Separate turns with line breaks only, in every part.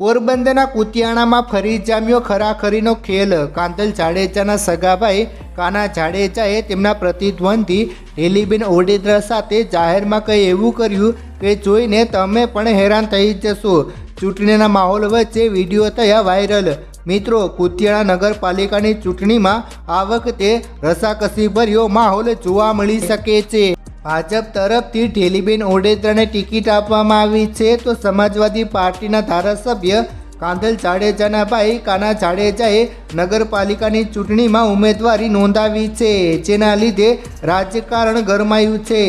પોરબંદરના કુતિયાણામાં ફરી જામ્યો ખરાખરીનો ખેલ. કાંતલ જાડેજાના સગાભાઈ કાના જાડેજાએ તેમના પ્રતિદ્વંદી હેલીબેન ઓડેદરા સાથે જાહેરમાં કંઈ એવું કર્યું કે જોઈને તમે પણ હેરાન થઈ જશો. ચૂંટણીના માહોલ વચ્ચે વીડિયો થયા વાયરલ. મિત્રો, કુતિયાણા નગરપાલિકાની ચૂંટણીમાં આ વખતે રસાકસીભર્યો માહોલ જોવા મળી શકે છે. ભાજપ તરફથી ઢેલીબેન ઓડેદરાને ટિકિટ આપવામાં આવી છે તો સમાજવાદી પાર્ટીના ધારાસભ્ય કાંધલ જાડેજાના ભાઈ કાના જાડેજાએ નગરપાલિકાની ચૂંટણીમાં ઉમેદવારી નોંધાવી છે, જેના લીધે રાજકારણ ગરમાયું છે.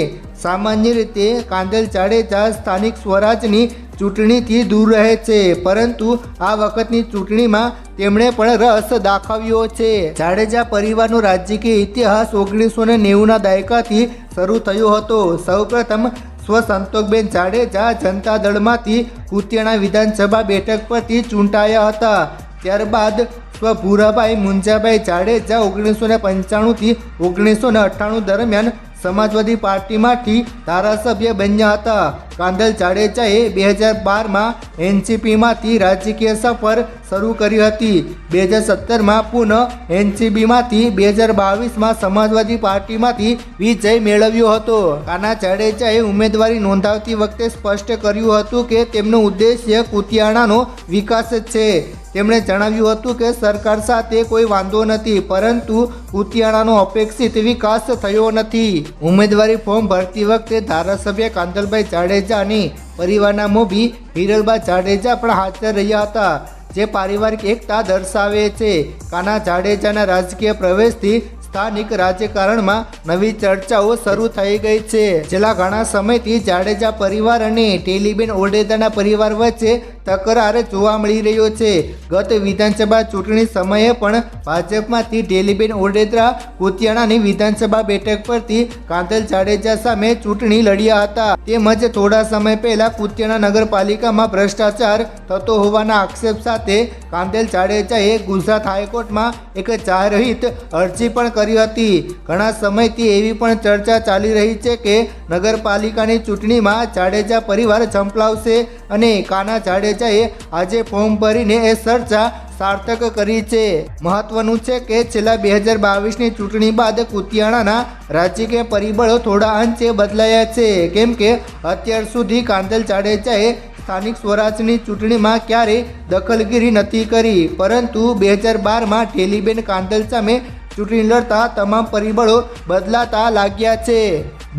સામાન્ય રીતે કાંધલ જાડેજા સ્થાનિક સ્વરાજની ચૂંટણીથી દૂર રહે છે. પરંતુ આ વખતની ચૂંટણીમાં તેમણે પણ રસ દાખવ્યો છે. જાડેજા પરિવારનો રાજકીય ઇતિહાસ ઓગણીસો ને નેવુંના દાયકાથી શરૂ થયો હતો. સૌપ્રથમ સ્વ સંતોકબેન જાડેજા જનતા દળમાંથી કુતિયાણા વિધાનસભા બેઠક પરથી ચૂંટાયા હતા. ત્યારબાદ સ્વ ભૂરાભાઈ મુંજાભાઈ જાડેજા ઓગણીસો ને પંચાણુંથી ઓગણીસો ને અઠ્ઠાણું દરમિયાન સમાજવાદી પાર્ટીમાંથી ધારાસભ્ય બન્યા હતા. કાંદલ જાડેજાએ બે હજાર બારમાં એનસીપીમાંથી રાજકીય સફર શરૂ કરી હતી. બે હજાર સત્તરમાં પુનઃ એનસીપીમાંથી બે હજાર બાવીસમાં સમાજવાદી પાર્ટીમાંથી વિજય મેળવ્યો હતો. કાના જાડેજાએ ઉમેદવારી નોંધાવતી વખતે સ્પષ્ટ કર્યું હતું કે તેમનો ઉદ્દેશ્ય કુતિયાણાનો વિકાસ છે. તેમણે જણાવ્યું હતું કે સરકાર સાથે કોઈ વાંધો નથી, પરંતુ કુતિયાણાનો અપેક્ષિત વિકાસ થયો નથી. ઉમેદવારી ફોર્મ ભરતી વખતે ધારાસભ્ય કાંદલભાઈ જાડેજા અને પરિવારના મોભી હિરલબા જાડેજા પણ હાજર રહ્યા હતા, જે પારિવારિક એકતા દર્શાવે છે. કાના જાડેજાના રાજકીય પ્રવેશથી સ્થાનિક રાજકારણમાં નવી ચર્ચાઓ શરૂ થઈ ગઈ છે. છેલ્લા ઘણા સમયથી જાડેજા પરિવાર અને ટેલીબેન ઓડેદાના પરિવાર વચ્ચે તકરાર જોવા મળી રહ્યો છે. ગત વિધાનસભા ચૂંટણી સમયે પણ ભાજપમાંથી ડેલીબેન ઓડેદરા કુતિયાણાની વિધાનસભા બેઠક પરથી કાંતલ જાડેજા સામે ચૂંટણી લડ્યા હતા. તેમજ થોડા સમય પહેલા કુતિયાણા નગરપાલિકામાં ભ્રષ્ટાચાર થતો હોવાના આક્ષેપ સાથે કાંતલ જાડેજાએ ગુજરાત હાઈકોર્ટમાં એક જાહેરહિત અરજી પણ કરી હતી. ઘણા સમયથી એવી પણ ચર્ચા ચાલી રહી છે કે નગરપાલિકાની ચૂંટણીમાં જાડેજા પરિવાર ઝંપલાવશે અને કાના જાડેજાએ આજે ફોર્મ ભરીને એ ચર્ચા સાર્થક કરી છે. મહત્વનું છે કે છેલ્લા બે હજાર બાવીસની ચૂંટણી બાદ કુતિયાણાના રાજકીય પરિબળો થોડા અંશે બદલાયા છે. કેમ કે અત્યાર સુધી કાંદલ જાડેજાએ સ્થાનિક સ્વરાજની ચૂંટણીમાં ક્યારેય દખલગીરી નથી કરી, પરંતુ બે હજાર બારમાં ઠેલીબેન કાંદલ સામે ચૂંટણી લડતા તમામ પરિબળો બદલાતા લાગ્યા છે.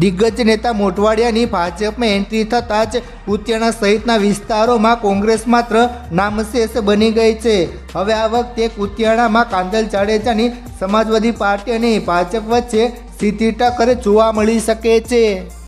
દિગ્ગજ નેતા મોટવાડિયાની ભાજપમાં એન્ટ્રી થતાં જ કુતિયાણા સહિતના વિસ્તારોમાં કોંગ્રેસ માત્ર નામશેષ બની ગઈ છે. હવે આ વખતે કુતિયાણામાં કાંદલ જાડેજાની સમાજવાદી પાર્ટી અને ભાજપ વચ્ચે સીધી ટક્કર જોવા મળી શકે છે.